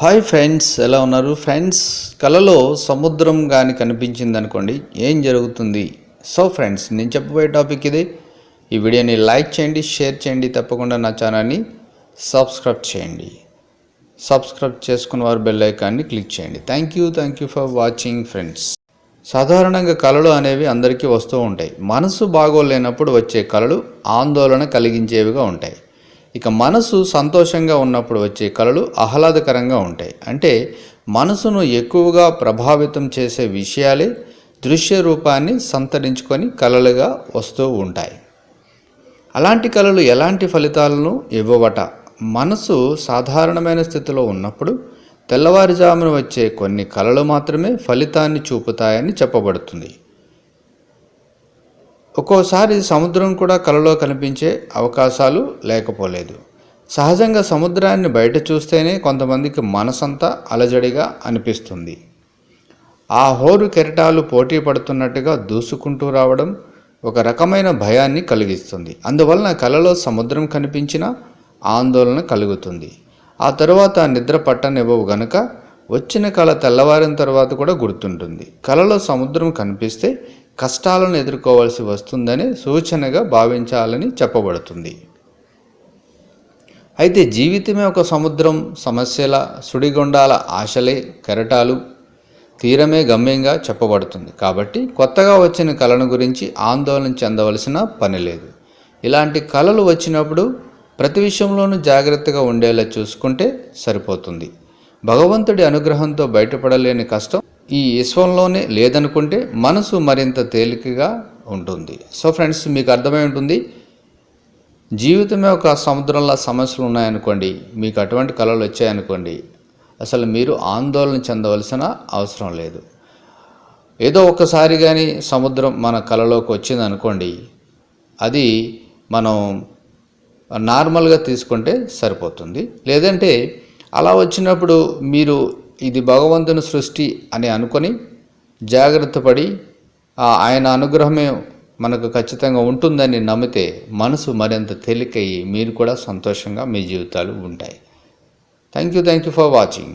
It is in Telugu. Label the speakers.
Speaker 1: హాయ్ ఫ్రెండ్స్ ఎలా ఉన్నారు? ఫ్రెండ్స్ కలలో సముద్రం కానీ కనిపించింది అనుకోండి ఏం జరుగుతుంది? సో ఫ్రెండ్స్ నేను చెప్పబోయే టాపిక్ ఇదే. ఈ వీడియోని లైక్ చేయండి షేర్ చేయండి తప్పకుండా నా ఛానల్ని సబ్స్క్రైబ్ చేయండి. సబ్స్క్రైబ్ చేసుకున్న వారు బెల్ ఐకాన్ని క్లిక్ చేయండి. Thank you thank you for watching friends. సాధారణంగా కళలు అనేవి అందరికీ వస్తూ ఉంటాయి. మనసు బాగోలేనప్పుడు వచ్చే కళలు ఆందోళన కలిగించేవిగా ఉంటాయి. ఇక మనసు సంతోషంగా ఉన్నప్పుడు వచ్చే కళలు ఆహ్లాదకరంగా ఉంటాయి. అంటే మనసును ఎక్కువగా ప్రభావితం చేసే విషయాలే దృశ్య రూపాన్ని సంతరించుకొని కళలుగా వస్తూ ఉంటాయి. అలాంటి కళలు ఎలాంటి ఫలితాలను ఇవ్వవట? మనసు సాధారణమైన స్థితిలో ఉన్నప్పుడు తెల్లవారుజామున వచ్చే కొన్ని కళలు మాత్రమే ఫలితాన్ని చూపుతాయని చెప్పబడుతుంది. ఒక్కోసారి సముద్రం కూడా కలలో కనిపించే అవకాశాలు లేకపోలేదు. సహజంగా సముద్రాన్ని బయట చూస్తేనే కొంతమందికి మనసంతా అలజడిగా అనిపిస్తుంది. ఆ హోరు కెరటాలు పోటీ పడుతున్నట్టుగా దూసుకుంటూ రావడం ఒక రకమైన భయాన్ని కలిగిస్తుంది. అందువలన కలలో సముద్రం కనిపించినా ఆందోళన కలుగుతుంది. ఆ తరువాత నిద్ర పట్టనివ్వవు గనుక వచ్చిన కళ తెల్లవారిన తర్వాత కూడా గుర్తుంటుంది. కలలో సముద్రం కనిపిస్తే కష్టాలను ఎదుర్కోవాల్సి వస్తుందని సూచనగా భావించాలని చెప్పబడుతుంది. అయితే జీవితమే ఒక సముద్రం సమస్యల సుడిగుండాల ఆశలే కెరటాలు తీరమే గమ్యంగా చెప్పబడుతుంది. కాబట్టి కొత్తగా వచ్చిన కళను గురించి ఆందోళన చెందవలసిన పని లేదు. ఇలాంటి కళలు వచ్చినప్పుడు ప్రతి విషయంలోనూ జాగ్రత్తగా ఉండేలా చూసుకుంటే సరిపోతుంది. భగవంతుడి అనుగ్రహంతో బయటపడలేని కష్టం ఈ విశ్వంలోనే లేదనుకుంటే మనసు మరింత తేలికగా ఉంటుంది. సో ఫ్రెండ్స్ మీకు అర్థమై ఉంటుంది. జీవితమే ఒక సముద్రంలో సమస్యలు ఉన్నాయనుకోండి మీకు అటువంటి కళలు వచ్చాయనుకోండి అసలు మీరు ఆందోళన చెందవలసిన అవసరం లేదు. ఏదో ఒక్కసారి కానీ సముద్రం మన కళలోకి వచ్చింది అనుకోండి అది మనం నార్మల్గా తీసుకుంటే సరిపోతుంది. లేదంటే అలా వచ్చినప్పుడు మీరు ఇది భగవంతుని సృష్టి అని అనుకొని జాగ్రత్త పడి ఆయన అనుగ్రహమే మనకు ఖచ్చితంగా ఉంటుందని నమ్మితే మనసు మరింత తేలికయ్యి మీరు కూడా సంతోషంగా మీ జీవితాలు ఉంటాయి. Thank you thank you for watching